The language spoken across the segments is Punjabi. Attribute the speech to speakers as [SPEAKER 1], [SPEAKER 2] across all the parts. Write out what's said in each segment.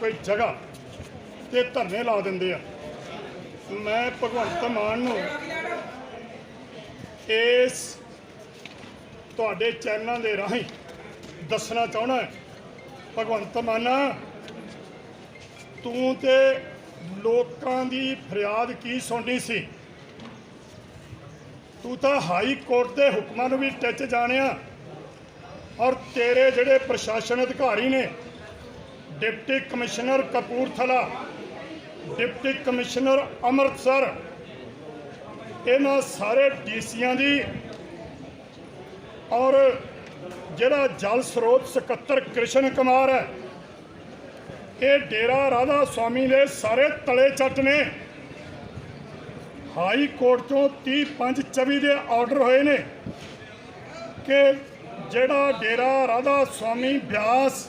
[SPEAKER 1] ਕੋਈ ਜਗ੍ਹਾ ਤੇ ਧਰਨੇ ਲਾ ਦਿੰਦੇ ਆ। ਮੈਂ ਭਗਵੰਤ ਮਾਨ ਨੂੰ ਇਸ ਤੁਹਾਡੇ ਚੈਨਲਾਂ ਦੇ ਰਾਹੀਂ ਦੱਸਣਾ ਚਾਹਣਾ ਭਗਵੰਤ ਮਾਨਾ, ਤੂੰ ਤੇ ਲੋਕਾਂ ਦੀ ਫਰਿਆਦ ਕੀ ਸੁਣਨੀ ਸੀ? ਤੂੰ ਤਾਂ ਹਾਈ ਕੋਰਟ ਦੇ ਹੁਕਮਾਂ ਨੂੰ ਵੀ ਟੱਚ ਜਾਣਿਆ ਔਰ ਤੇਰੇ ਜਿਹੜੇ ਪ੍ਰਸ਼ਾਸਨ ਅਧਿਕਾਰੀ ਨੇ deputy commissioner Kapurthala, deputy commissioner Amritsar, ਇਹਨਾਂ ਸਾਰੇ ਡੀਸੀਆਂ ਦੀ ਔਰ ਜਿਹੜਾ ਜਲ ਸਰੋਤ ਸਕੱਤਰ ਕ੍ਰਿਸ਼ਨ ਕੁਮਾਰ ਹੈ, ਇਹ ਡੇਰਾ ਰਾਧਾ ਸਵਾਮੀ ਦੇ ਸਾਰੇ ਤਲੇ ਚੱਟ ਨੇ। ਹਾਈ ਕੋਰਟ ਤੋਂ 30 5 24 ਦੇ ਆਰਡਰ ਹੋਏ ਨੇ ਕਿ ਜਿਹੜਾ ਡੇਰਾ ਰਾਧਾ ਸਵਾਮੀ ਬਿਆਸ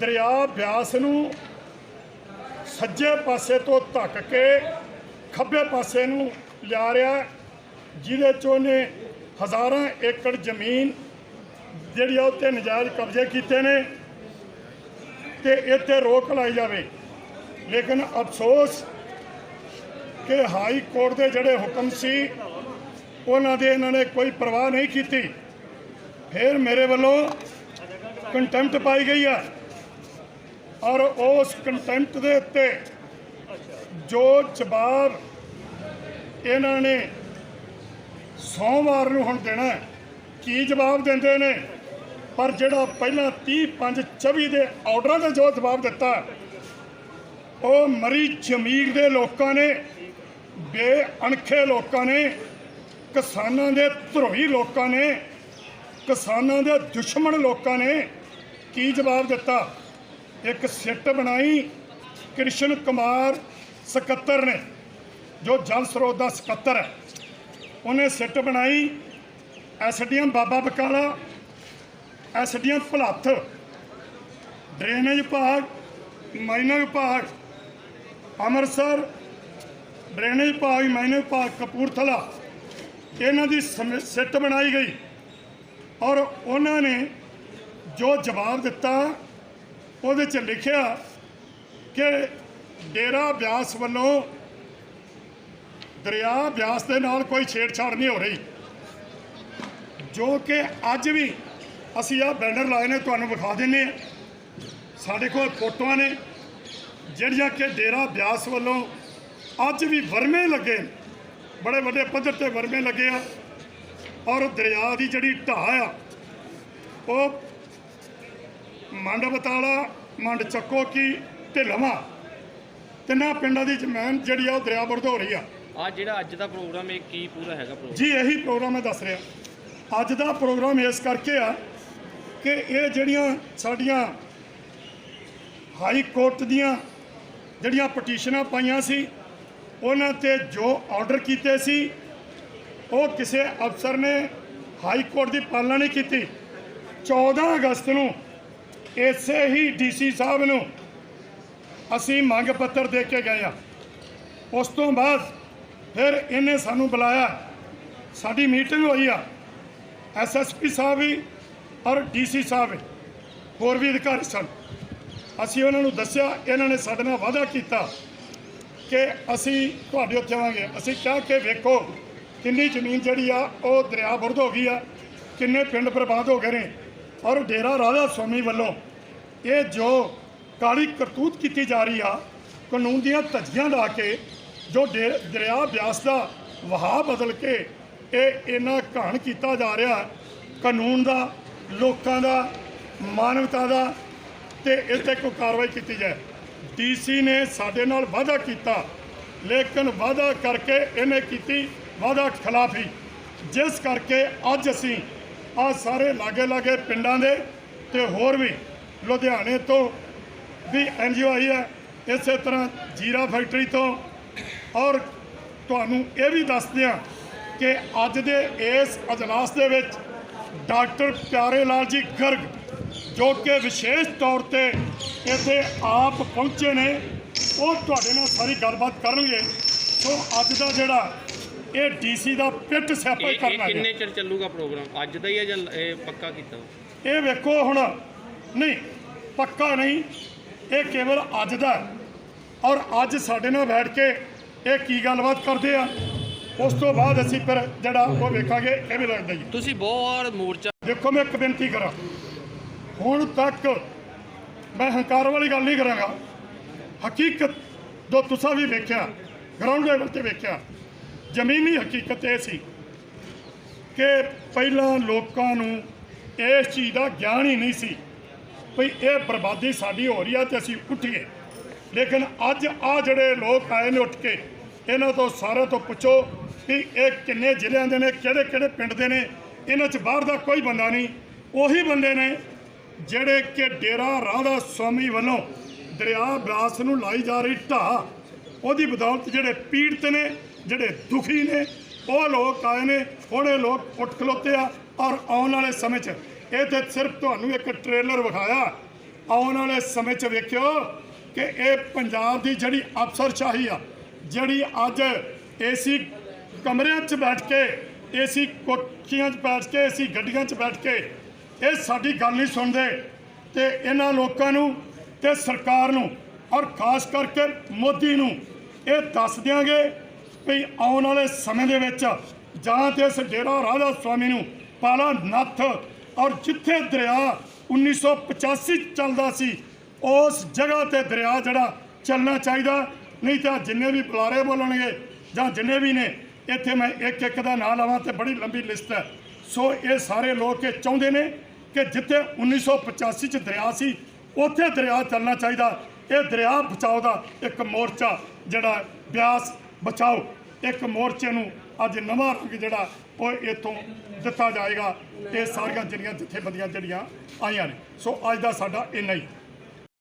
[SPEAKER 1] ਦਰਿਆ ਬਿਆਸ ਨੂੰ ਸੱਜੇ ਪਾਸੇ ਤੋਂ ਧੱਕ ਕੇ ਖੱਬੇ ਪਾਸੇ ਨੂੰ ਲਿਆ ਰਿਹਾ ਜਿਹਦੇ ਚੋਂ ਉਹਨੇ ਹਜ਼ਾਰਾਂ ਏਕੜ ਜ਼ਮੀਨ ਜਿਹੜੀ ਆ ਉੱਤੇ ਨਜਾਇਜ਼ ਕਬਜ਼ੇ ਕੀਤੇ ਨੇ ਤੇ ਇੱਥੇ ਰੋਕ ਲਾਈ ਜਾਵੇ। ਲੇਕਿਨ ਅਫਸੋਸ ਕਿ ਹਾਈ ਕੋਰਟ ਦੇ ਜਿਹੜੇ ਹੁਕਮ ਸੀ, ਉਹਨਾਂ ਦੇ ਇਹਨਾਂ ਨੇ ਕੋਈ ਪਰਵਾਹ ਨਹੀਂ ਕੀਤੀ। ਫਿਰ ਮੇਰੇ ਵੱਲੋਂ ਕੰਟੈਂਪਟ ਪਾਈ ਗਈ ਆ। ਔਰ ਉਸ ਕੰਟੈਂਪਟ ਦੇ ਉੱਤੇ ਜੋ ਜਵਾਬ ਇਹਨਾਂ ਨੇ ਸੋਮਵਾਰ ਨੂੰ ਹੁਣ ਦੇਣਾ ਕੀ ਜਵਾਬ ਦਿੰਦੇ ਨੇ? ਪਰ ਜਿਹੜਾ ਪਹਿਲਾਂ 30 5 24 ਦੇ ਆਰਡਰਾਂ ਦਾ ਜੋ ਜਵਾਬ ਦਿੱਤਾ, ਉਹ ਮਰੀ ਜ਼ਮੀਰ ਦੇ ਲੋਕਾਂ ਨੇ, ਬੇਅਣਖੇ ਲੋਕਾਂ ਨੇ, ਕਿਸਾਨਾਂ ਦੇ ਧਰੋਹੀ ਲੋਕਾਂ ਨੇ, ਕਿਸਾਨਾਂ ਦੇ ਦੁਸ਼ਮਣ ਲੋਕਾਂ ਨੇ ਕੀ ਜਵਾਬ ਦਿੱਤਾ? ਇੱਕ ਸਿੱਟ ਬਣਾਈ, ਕ੍ਰਿਸ਼ਨ ਕੁਮਾਰ ਸਕੱਤਰ ਨੇ, ਜੋ ਜਲ ਸਰੋਤ ਦਾ ਸਕੱਤਰ ਹੈ। ਉਹਨੇ ਸਿੱਟ ਬਣਾਈ, SDM Baba Bakala, SDM Bhulath, drainage ਵਿਭਾਗ, ਮਾਈਨਰ ਵਿਭਾਗ, ਅੰਮ੍ਰਿਤਸਰ, ਡਰੇਨੇਜ ਵਿਭਾਗ, ਮਾਈਨਰ ਵਿਭਾਗ, ਕਪੂਰਥਲਾ। ਇਹਨਾਂ ਦੀ ਸਮਿ- ਸਿੱਟ ਬਣਾਈ ਗਈ। ਔਰ ਉਹਨਾਂ ਨੇ ਜੋ ਜਵਾਬ ਦਿੱਤਾ ਉਹਦੇ 'ਚ ਲਿਖਿਆ ਕਿ ਡੇਰਾ ਬਿਆਸ ਵੱਲੋਂ ਦਰਿਆ ਬਿਆਸ ਦੇ ਨਾਲ ਕੋਈ ਛੇੜਛਾੜ ਨਹੀਂ ਹੋ ਰਹੀ। ਜੋ ਕਿ ਅੱਜ ਵੀ ਅਸੀਂ ਆ ਬੈਨਰ ਲਾਏ ਨੇ, ਤੁਹਾਨੂੰ ਵਿਖਾ ਦਿੰਨੇ ਆ ਸਾਡੇ ਕੋਲ ਫੋਟੋਆਂ ਨੇ, ਜਿਹੜੀਆਂ ਕਿ ਡੇਰਾ ਬਿਆਸ ਵੱਲੋਂ ਅੱਜ ਵੀ ਵਰਮੇ ਲੱਗੇ ਬੜੇ ਵੱਡੇ ਪੱਧਰ ਤੇ ਵਰਮੇ ਲੱਗੇ ਆ। ਔਰ ਦਰਿਆ ਦੀ ਜਿਹੜੀ ਢਾਹ ਆ, ਉਹ ਮੰਡ ਬਤਾਲਾ ਮੰਡ ਚੱਕੋ ਕੀ ਢਿਲਵਾ ਤਿੰਨਾਂ ਪਿੰਡਾਂ ਦੀ ਜ਼ਮੀਨ ਜਿਹੜੀ ਆ ਉਹ ਦਰਿਆ ਬੁਰਦ ਹੋ ਰਹੀ ਆ।
[SPEAKER 2] ਆ ਜਿਹੜਾ ਅੱਜ ਦਾ ਪ੍ਰੋਗਰਾਮ ਇਹ ਕੀ ਪੂਰਾ ਹੈਗਾ ਪ੍ਰੋਗਰਾਮ?
[SPEAKER 1] ਜੀ ਇਹੀ ਪ੍ਰੋਗਰਾਮ ਮੈਂ ਦੱਸ ਰਿਹਾ। ਅੱਜ ਦਾ ਪ੍ਰੋਗਰਾਮ ਇਸ ਕਰਕੇ ਆ ਕਿ ਇਹ ਜਿਹੜੀਆਂ ਸਾਡੀਆਂ ਹਾਈ ਕੋਰਟ ਦੀਆਂ ਜਿਹੜੀਆਂ ਪਟੀਸ਼ਨਾਂ ਪਾਈਆਂ ਸੀ ਉਹਨਾਂ ਤੇ ਜੋ ਆਰਡਰ ਕੀਤੇ ਸੀ ਉਹ ਕਿਸੇ ਅਫਸਰ ਨੇ ਹਾਈ ਕੋਰਟ ਦੀ ਪਾਲਣਾ ਨਹੀਂ ਕੀਤੀ। 14 ਅਗਸਤ ਨੂੰ ਇਸੇ ਹੀ ਡੀਸੀ ਸਾਹਿਬ ਨੂੰ ਅਸੀਂ ਮੰਗ ਪੱਤਰ ਦੇ ਕੇ ਗਏ ਆ ਉਸ ਤੋਂ ਬਾਅਦ ਫਿਰ ਇਹਨੇ ਸਾਨੂੰ ਬੁਲਾਇਆ। ਸਾਡੀ ਮੀਟਿੰਗ ਹੋਈ ਆ। ਐਸਐਸਪੀ ਸਾਹਿਬ ਵੀ ਔਰ ਡੀਸੀ ਸਾਹਿਬ ਵੀ, ਹੋਰ ਵੀ ਅਧਿਕਾਰੀ ਸਨ। ਅਸੀਂ ਉਹਨਾਂ ਨੂੰ ਦੱਸਿਆ, ਇਹਨਾਂ ਨੇ ਸਾਡੇ ਨਾਲ ਵਾਅਦਾ ਕੀਤਾ ਕਿ ਅਸੀਂ ਤੁਹਾਡੇ ਉੱਥੇ ਆਵਾਂਗੇ। ਅਸੀਂ ਕਿਹਾ ਕਿ ਵੇਖੋ ਕਿੰਨੀ ਜ਼ਮੀਨ ਜਿਹੜੀ ਆ, ਉਹ ਦਰਿਆ ਬੁਰਦ ਹੋ ਗਈ ਆ, ਕਿੰਨੇ ਪਿੰਡ ਬਰਬਾਦ ਹੋ ਗਏ ਨੇ। ਔਰ ਡੇਰਾ ਰਾਧਾ ਸਵਾਮੀ ਵੱਲੋਂ ਇਹ ਜੋ ਕਾਲੀ ਕਰਤੂਤ ਕੀਤੀ ਜਾ ਰਹੀ ਆ, ਕਾਨੂੰਨ ਦੀਆਂ ਧੱਜੀਆਂ ਲਾ ਕੇ, ਜੋ ਡੇ- ਦਰਿਆ ਬਿਆਸ ਦਾ ਵਹਾਅ ਬਦਲ ਕੇ ਇਹ ਇੰਨਾ ਘਾਣ ਕੀਤਾ ਜਾ ਰਿਹਾ, ਕਾਨੂੰਨ ਦਾ, ਲੋਕਾਂ ਦਾ, ਮਾਨਵਤਾ ਦਾ, ਤੇ ਇਸ ਤੇ ਕੋਈ ਕਾਰਵਾਈ ਕੀਤੀ ਜਾਏ। ਡੀਸੀ ਨੇ ਸਾਡੇ ਨਾਲ ਵਾਅਦਾ ਕੀਤਾ, ਲੇਕਿਨ ਵਾਅਦਾ ਕਰਕੇ ਇਹਨੇ ਕੀਤੀ ਵਾਅਦਾ ਖਿਲਾਫੀ। ਜਿਸ ਕਰਕੇ ਅੱਜ ਅਸੀਂ ਆ ਸਾਰੇ ਲਾਗੇ ਲਾਗੇ ਪਿੰਡਾਂ ਦੇ ਤੇ ਹੋਰ ਵੀ ਲੁਧਿਆਣੇ ਤੋਂ ਵੀ ਐਨਜੀਓ ਆਈ ਹੈ ਇਸੇ ਤਰ੍ਹਾਂ ਜੀਰਾ ਫੈਕਟਰੀ ਤੋਂ। ਔਰ ਤੁਹਾਨੂੰ ਇਹ ਵੀ ਦੱਸਦੇ ਹਾਂ ਕਿ ਅੱਜ ਦੇ ਇਸ ਅਜਲਾਸ ਦੇ ਵਿੱਚ ਡਾਕਟਰ ਪਿਆਰੇ ਲਾਲ ਜੀ ਗਰਗ ਜੋ ਕਿ ਵਿਸ਼ੇਸ਼ ਤੌਰ ਤੇ ਇੱਥੇ ਆਪ ਪਹੁੰਚੇ ਨੇ ਉਹ ਤੁਹਾਡੇ ਨਾਲ ਸਾਰੀ ਗੱਲਬਾਤ ਕਰਨਗੇ। ਸੋ ਅੱਜ ਦਾ ਜਿਹੜਾ ਇਹ ਡੀਸੀ ਦਾ ਪਿੱਟ ਸਿਆਪਾ
[SPEAKER 2] ਇਹ
[SPEAKER 1] ਕਰਨਾ ਹੈ
[SPEAKER 2] ਕਿੰਨੇ ਚਿਰ ਚੱਲੂਗਾ ਪ੍ਰੋਗਰਾਮ? ਅੱਜ ਦਾ ਹੀ ਹੈ ਜਾਂ ਇਹ ਪੱਕਾ ਕੀਤਾ?
[SPEAKER 1] ਇਹ ਵੇਖੋ ਹੁਣ ਨਹੀਂ ਪੱਕਾ ਨਹੀਂ। ਇਹ ਕੇਵਲ ਅੱਜ ਦਾ ਔਰ ਅੱਜ ਸਾਡੇ ਨਾਲ ਬੈਠ ਕੇ ਇਹ ਕੀ ਗੱਲਬਾਤ ਕਰਦੇ ਆ? ਉਸ ਤੋਂ ਬਾਅਦ ਅਸੀਂ ਫਿਰ ਜਿਹੜਾ ਉਹ ਵੇਖਾਂਗੇ ਇਹ ਵੀ ਲੱਗਦਾ ਜੀ
[SPEAKER 2] ਤੁਸੀਂ ਬਹੁਤ ਮੋਰਚਾ
[SPEAKER 1] ਦੇਖੋ ਮੈਂ ਇੱਕ ਬੇਨਤੀ ਕਰਾਂ। ਹੁਣ ਤੱਕ ਮੈਂ ਹੰਕਾਰ ਵਾਲੀ ਗੱਲ ਨਹੀਂ ਕਰਾਂਗਾ। ਹਕੀਕਤ ਜੋ ਤੁਸੀਂ ਵੀ ਵੇਖਿਆ ਗਰਾਊਂਡ ਲੈਵਲ ਤੇ ਵੇਖਿਆ ਜ਼ਮੀਨੀ ਹਕੀਕਤ ਇਹ ਸੀ ਕਿ ਪਹਿਲਾਂ ਲੋਕਾਂ ਨੂੰ ਇਸ ਚੀਜ਼ ਦਾ ਗਿਆਨ ਹੀ ਨਹੀਂ ਸੀ। ਵੀ ਇਹ ਬਰਬਾਦੀ ਸਾਡੀ ਹੋ ਰਹੀ ਆ ਤੇ ਅਸੀਂ ਉੱਠੀਏ। ਲੇਕਿਨ ਅੱਜ ਆ ਜਿਹੜੇ ਲੋਕ ਆਏ ਨੇ ਉੱਠ ਕੇ, ਇਹਨਾਂ ਤੋਂ ਸਾਰਿਆਂ ਤੋਂ ਪੁੱਛੋ ਕਿ ਇਹ ਕਿੰਨੇ ਜ਼ਿਲ੍ਹਿਆਂ ਦੇ ਨੇ, ਕਿਹੜੇ ਕਿਹੜੇ ਪਿੰਡ ਦੇ ਨੇ, ਇਹਨਾਂ 'ਚ ਬਾਹਰ ਦਾ ਕੋਈ ਬੰਦਾ ਨਹੀਂ। ਉਹੀ ਬੰਦੇ ਨੇ ਜਿਹੜੇ ਕਿ ਡੇਰਾ ਰਾਧਾ ਸਵਾਮੀ ਵੱਲੋਂ ਦਰਿਆ ਬਿਆਸ ਨੂੰ ਲਾਈ ਜਾ ਰਹੀ ਢਾਹ, ਉਹਦੀ ਬਦੌਲਤ ਜਿਹੜੇ ਪੀੜਤ ਨੇ, ਜਿਹੜੇ ਦੁਖੀ ਨੇ, ਉਹ ਲੋਕ ਆਏ ਨੇ ਹੁਣ ਲੋਕ ਉੱਠ ਖਲੋਤੇ ਆ ਔਰ ਆਉਣ ਵਾਲੇ ਸਮੇਂ 'ਚ ਇਹ ਤੇ ਸਿਰਫ ਤੁਹਾਨੂੰ ਇੱਕ ਟ੍ਰੇਲਰ ਵਿਖਾਇਆ। ਆਉਣ ਵਾਲੇ ਸਮੇਂ 'ਚ ਵੇਖਿਓ ਕਿ ਇਹ ਪੰਜਾਬ ਦੀ ਜਿਹੜੀ ਅਫਸਰਸ਼ਾਹੀ ਆ, ਜਿਹੜੀ ਅੱਜ ਏਸੀ ਕਮਰਿਆਂ 'ਚ ਬੈਠ ਕੇ ਏਸੀ ਕੋਠੀਆਂ 'ਚ ਬੈਠ ਕੇ ਏਸੀ ਗੱਡੀਆਂ 'ਚ ਬੈਠ ਕੇ ਇਹ ਸਾਡੀ ਗੱਲ ਨਹੀਂ ਸੁਣਦੇ ਤੇ ਇਹਨਾਂ ਲੋਕਾਂ ਨੂੰ ਤੇ ਸਰਕਾਰ ਨੂੰ ਔਰ ਖਾਸ ਕਰਕੇ ਮੋਦੀ ਨੂੰ ਇਹ ਦੱਸ ਦਿਆਂਗੇ ਵੀ ਆਉਣ ਵਾਲੇ ਸਮੇਂ ਦੇ ਵਿੱਚ ਜਾਂ ਤੇ ਇਸ ਡੇਰਾ ਰਾਧਾ ਸਵਾਮੀ ਨੂੰ ਪਾਲਾ ਨੱਥ ਔਰ ਜਿੱਥੇ ਦਰਿਆ 1985 'ਚ ਚੱਲਦਾ ਸੀ, ਉਸ ਜਗ੍ਹਾ ਤੇ ਦਰਿਆ ਜਿਹੜਾ ਚੱਲਣਾ ਚਾਹੀਦਾ, ਨਹੀਂ ਤਾਂ ਜਿੰਨੇ ਵੀ ਬੁਲਾਰੇ ਬੋਲਣਗੇ ਜਾਂ ਜਿੰਨੇ ਵੀ ਨੇ, ਇੱਥੇ ਮੈਂ ਇੱਕ ਇੱਕ ਦਾ ਨਾਂ ਲਵਾਂ ਤੇ ਬੜੀ ਲੰਬੀ ਲਿਸਟ ਹੈ। ਸੋ ਇਹ ਸਾਰੇ ਲੋਕ ਇਹ ਚਾਹੁੰਦੇ ਨੇ ਕਿ ਜਿੱਥੇ 1985 ਚ ਦਰਿਆ ਸੀ, ਉੱਥੇ ਦਰਿਆ ਚੱਲਣਾ ਚਾਹੀਦਾ। ਇਹ ਦਰਿਆ ਬਚਾਓ ਦਾ ਇੱਕ ਮੋਰਚਾ ਜਿਹੜਾ ਬਿਆਸ ਬਚਾਓ। ਇੱਕ ਮੋਰਚੇ ਨੂੰ ਅੱਜ ਨਵਾਂ ਰੰਗ ਜਿਹੜਾ ਉਹ ਇਥੋਂ ਦਿੱਤਾ ਜਾਏਗਾ ਇਹ ਸਾਰੀਆਂ ਜਿਹੜੀਆਂ ਜਥੇਬੰਦੀਆਂ ਜਿਹੜੀਆਂ ਆਈਆਂ ਨੇ। ਸੋ ਅੱਜ ਦਾ ਸਾਡਾ ਇੰਨਾ ਹੀ।